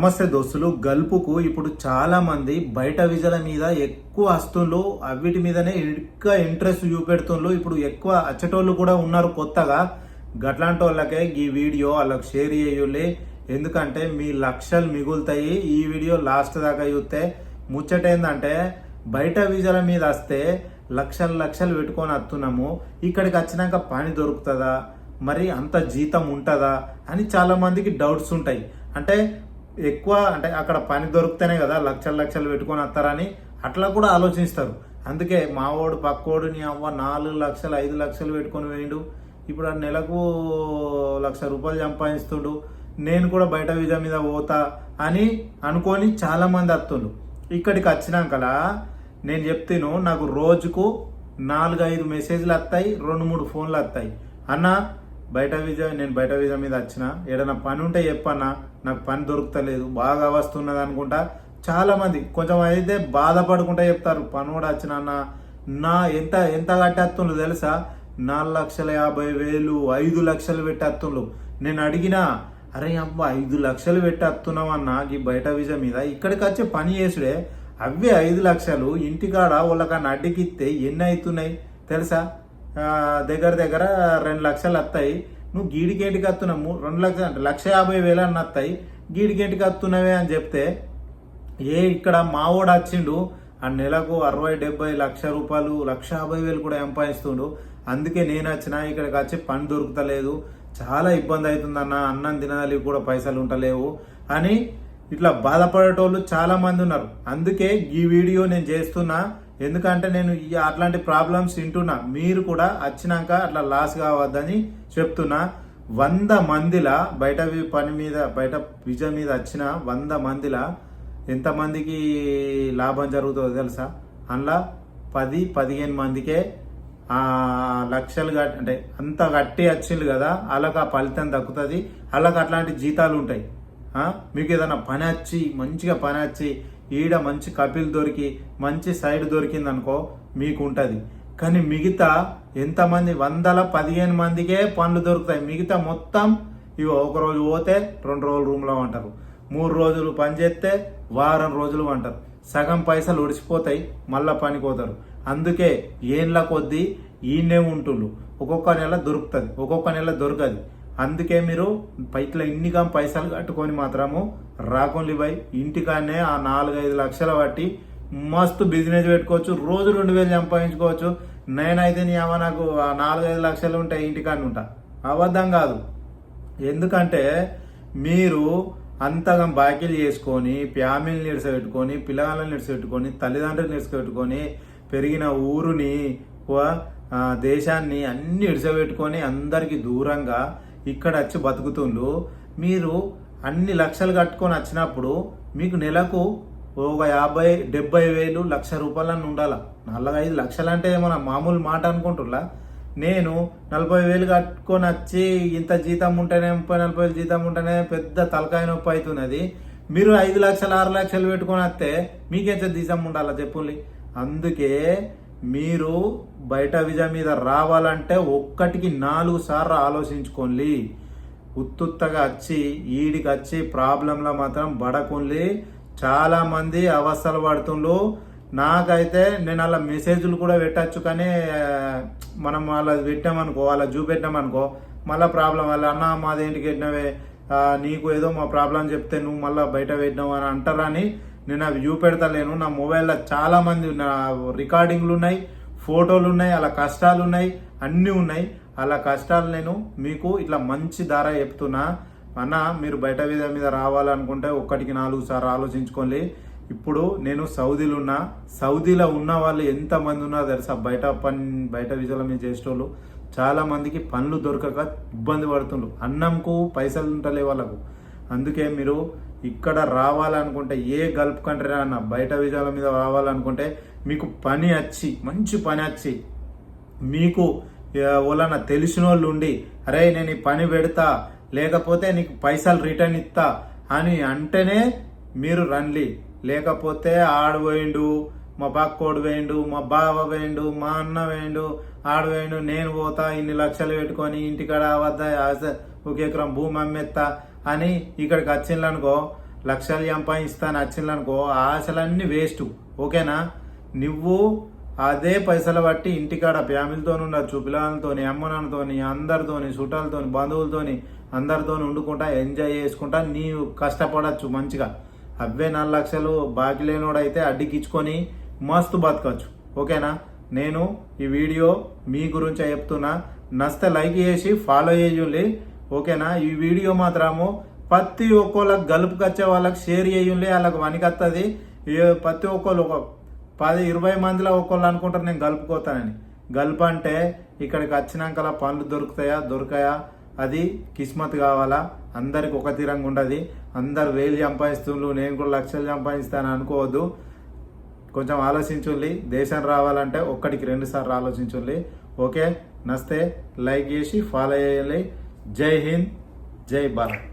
నమస్తే దోస్తులు. గల్పుకు ఇప్పుడు చాలా మంది బయట విజల మీద ఎక్కువ వస్తువులు అవిటి మీదనే ఎక్కువ ఇంట్రెస్ట్ చూపెడుతుండ్రు ఇప్పుడు ఎక్కువ అచ్చటోళ్ళు కూడా ఉన్నారు కొత్తగా. గట్లాంటి వాళ్ళకే ఈ వీడియో వాళ్ళకి షేర్ చేయులే. ఎందుకంటే మీ లక్షలు మిగులుతాయి. ఈ వీడియో లాస్ట్ దాకా చూస్తే ముచ్చట ఏంటంటే బయట విజల మీద వస్తే లక్షలు లక్షలు పెట్టుకొని వస్తున్నాము ఇక్కడికి వచ్చినాక పని దొరుకుతుందా? మరి అంత జీతం ఉంటుందా? అని చాలా మందికి డౌట్స్ ఉంటాయి. అంటే ఎక్కువ అంటే అక్కడ పని దొరికితేనే కదా లక్షలు లక్షలు పెట్టుకొని వస్తారని అట్లా కూడా ఆలోచిస్తారు. అందుకే మావోడు పక్కోడు నీ అవ్వ నాలుగు లక్షలు ఐదు లక్షలు పెట్టుకొని వేయండు ఇప్పుడు ఆ నెలకు లక్ష రూపాయలు సంపాదిస్తుండు. నేను కూడా బయట విజా మీద పోతా అని అనుకొని చాలా మంది ఇక్కడికి వచ్చినాకలా నేను చెప్తాను నాకు రోజుకు నాలుగు ఐదు మెసేజ్లు వస్తాయి రెండు మూడు ఫోన్లు వస్తాయి. అన్న బయట వీజా నేను బయట వీజా మీద వచ్చిన ఏదైనా పని ఉంటే చెప్పన్నా నాకు పని దొరుకుతలేదు బాగా వస్తున్నది అనుకుంటా చాలామంది కొంచెం అయితే బాధపడుకుంటా చెప్తారు పని కూడా వచ్చిన అన్న నా ఎంత ఎంత కట్టేస్తుండ్రు తెలుసా? నాలుగు లక్షల యాభై వేలు ఐదు లక్షలు పెట్టేస్తుండ్రు. నేను అడిగినా అరే అబ్బా ఐదు లక్షలు పెట్టేస్తున్నావు అన్న ఈ బయట వీజా మీద? ఇక్కడికి వచ్చి పని చేసుడే అవే ఐదు లక్షలు ఇంటికాడ వాళ్ళకన్నా అడ్డకిస్తే ఎన్ని అవుతున్నాయి? తెలుసా? దగ్గర దగ్గర రెండు లక్షలు వస్తాయి నువ్వు గీడికేటికి వస్తున్నావు రెండు లక్షలు అంటే లక్ష యాభై వేలు అన్న వస్తాయి గీడికేటికి వస్తున్నావే అని చెప్తే ఏ ఇక్కడ మావోడు వచ్చిండు ఆ నెలకు అరవై డెబ్బై లక్ష రూపాయలు లక్ష యాభై వేలు కూడా సంపాదిస్తుండు. అందుకే నేను వచ్చిన ఇక్కడికి వచ్చి పని దొరుకుతలేదు. చాలా ఇబ్బంది అవుతుందన్న అన్నం తినాలి కూడా పైసలు ఉంటలేవు అని ఇట్లా బాధపడేటోళ్ళు చాలామంది ఉన్నారు. అందుకే ఈ వీడియో నేను చేస్తున్నా. ఎందుకంటే నేను అట్లాంటి ప్రాబ్లమ్స్ వింటున్నా. మీరు కూడా వచ్చినాక అట్లా లాస్ కావద్దని చెప్తున్నా. వంద మందిలా బయట పని మీద బయట విజయం మీద వచ్చిన వంద మందిలా ఎంతమందికి లాభం జరుగుతుందో తెలుసా? అందులో పది పదిహేను మందికే లక్షలు కట్ అంటే అంత కట్టి వచ్చిండ్రు కదా. వాళ్ళకి ఆ ఫలితం దక్కుతుంది. వాళ్ళకి అట్లాంటి జీతాలు ఉంటాయి. మీకు ఏదైనా పని వచ్చి మంచిగా పని వచ్చి ఈడ మంచి కపిల్ దొరికి మంచి సైడ్ దొరికింది అనుకో మీకు ఉంటుంది కానీ మిగతా ఎంతమంది వందల పదిహేను మందికే పనులు దొరుకుతాయి. మిగతా మొత్తం ఇవి ఒక రోజు పోతే రెండు రోజులు రూమ్లో ఉంటారు మూడు రోజులు పని చేస్తే వారం రోజులు అంటారు సగం పైసలు ఒడిసిపోతాయి మళ్ళా పనికి పోతారు. అందుకే ఏండ్ల కొద్దీ ఈయనే ఉంటుండ్రు. ఒక్కొక్క నెల దొరుకుతుంది ఒక్కొక్క నెల దొరకదు. అందుకే మీరు ఇట్లా ఇన్నిగా పైసలు కట్టుకొని మాత్రము రాకుండా పోయి ఇంటికానే ఆ నాలుగైదు లక్షల బట్టి మస్తు బిజినెస్ పెట్టుకోవచ్చు రోజు రెండు వేలు సంపాదించుకోవచ్చు. నేనైతే నీ అమ్మ నాకు ఆ నాలుగైదు లక్షలు ఉంటాయి ఇంటికాడ ఉంటా అబద్ధం కాదు. ఎందుకంటే మీరు అంతగా బాకీలు చేసుకొని ఫ్యామిలీని నిడిసపెట్టుకొని పిల్లగాళ్ళని నిడిసపెట్టుకొని తల్లిదండ్రులు నిడిసపెట్టుకొని పెరిగిన ఊరుని దేశాన్ని అన్ని ఇడిసపెట్టుకొని అందరికి దూరంగా ఇక్కడ వచ్చి బతుకుతుండ్రు. మీరు అన్ని లక్షలు కట్టుకొని వచ్చినప్పుడు మీకు నెలకు ఒక యాభై డెబ్బై వేలు లక్ష రూపాయలని ఉండాల? నలభై ఐదు లక్షలు అంటే మన మామూలు మాట అనుకుంటున్నా నేను నలభై వేలు కట్టుకొని వచ్చి ఇంత జీతం ఉంటేనే ముప్పై నలభై వేలు జీతం ఉంటేనే పెద్ద తలకాయ నొప్పి అవుతున్నది మీరు ఐదు లక్షలు ఆరు లక్షలు పెట్టుకొని వస్తే మీకెంత జీతం ఉండాలా చెప్పుల్ని అందుకే మీరు బయట విజయ మీద రావాలంటే ఒక్కటికి నాలుగు సార్లు ఆలోచించుకోండి. ఉత్తుత్తగా వచ్చి ఈడికి వచ్చి ప్రాబ్లంలో మాత్రం పడకుండి. చాలామంది అవస్థలు పడుతుండ్రు. నాకైతే నేను అలా మెసేజ్లు కూడా పెట్టచ్చు కానీ మనం అలా పెట్టామనుకో అలా చూపెట్టామనుకో మళ్ళీ ప్రాబ్లం అలా అన్న మాదేంటికి పెట్టినవే? నీకు ఏదో మా ప్రాబ్లం చెప్తే నువ్వు మళ్ళీ బయట పెట్టినావు అని అంటారని నేను అవి చూపెడతలేను. నా మొబైల్లో చాలామంది నా రికార్డింగ్లు ఉన్నాయి ఫోటోలు ఉన్నాయి అలా కష్టాలు ఉన్నాయి అన్నీ ఉన్నాయి. అలా కష్టాలు నేను మీకు ఇట్లా మంచి ధర చెప్తున్నా. అన్న మీరు బయట మీద మీద రావాలనుకుంటే ఒక్కటికి నాలుగు సార్లు ఆలోచించుకోండి. ఇప్పుడు నేను సౌదీలో ఉన్నా సౌదీలో ఉన్న వాళ్ళు ఎంతమంది ఉన్నా తెలుసా బయట పని బయట విజయాల మీద చేసేటోళ్ళు చాలామందికి పనులు దొరకక ఇబ్బంది పడుతుండ్రు. అన్నంకు పైసలు ఉంటలే వాళ్ళకు. అందుకే మీరు ఇక్కడ రావాలనుకుంటే ఏ గల్ఫ్ కంట్రీ అన్న బయట విజయాల మీద రావాలనుకుంటే మీకు పని వచ్చి మంచి పని వచ్చి మీకు ఓలన తెలిసిన వాళ్ళు ఉండి అరే నేను ఈ పని పెడతా లేకపోతే నీకు పైసలు రిటర్న్ ఇస్తా అని అంటేనే మీరు రండి. లేకపోతే ఆడు పోయిండు మా పక్కోడు వేయండు మా బావ వేయండు మా అన్న వేయండు ఆడు వేయండు నేను పోతా ఇన్ని లక్షలు పెట్టుకొని ఇంటికాడ వద్ద ఒక ఎకరం భూమి అమ్మేస్తా అని ఇక్కడికి వచ్చిందనుకో లక్షలు సంపాదిస్తాను వచ్చిందనుకో ఆ ఆశలన్నీ వేస్ట్. ఓకేనా? నువ్వు అదే పైసలు బట్టి ఇంటికాడ ఫ్యామిలీతో ఉండొచ్చు పిల్లలతోని అమ్మనాన్నతోని అందరితోని చుట్టాలతోని బంధువులతోని అందరితోని వండుకుంటా ఎంజాయ్ చేసుకుంటా నీవు కష్టపడచ్చు మంచిగా. అవే నాలుగు లక్షలు బాకీ లేనోడైతే అడ్డికిచ్చుకొని మస్తు బతకచ్చు. ఓకేనా? నేను ఈ వీడియో మీ గురించే చెప్తున్నా. నస్తే లైక్ చేసి ఫాలో చేయండి. ఓకేనా? ఈ వీడియో మాత్రము ప్రతి ఒక్కళ్ళకి గలుపుకొచ్చే వాళ్ళకి షేర్ చేయండి వాళ్ళకి వనికత్తది ప్రతి ఒక్కళ్ళు ఒక పది ఇరవై మందిలో ఒక్కళ్ళు అనుకుంటారు నేను గలుపుకోతానని. గలుపు అంటే ఇక్కడికి వచ్చినాక పనులు దొరుకుతాయా? దొరకాయా? అది కిస్మత్ కావాలా? అందరికి ఒక తీరంగా ఉండదు అందరు వేలు సంపాదిస్తుండ్రు నేను కూడా లక్షలు సంపాదిస్తాను అనుకోవద్దు. కొంచెం ఆలోచించుల్లి దేశం రావాలంటే ఒక్కడికి రెండుసార్లు ఆలోచించుండి. ఆలోచించుల్లి ఓకే? నస్తే. లైక్ చేసి ఫాలో చేయాలి जय हिंद जय भारत।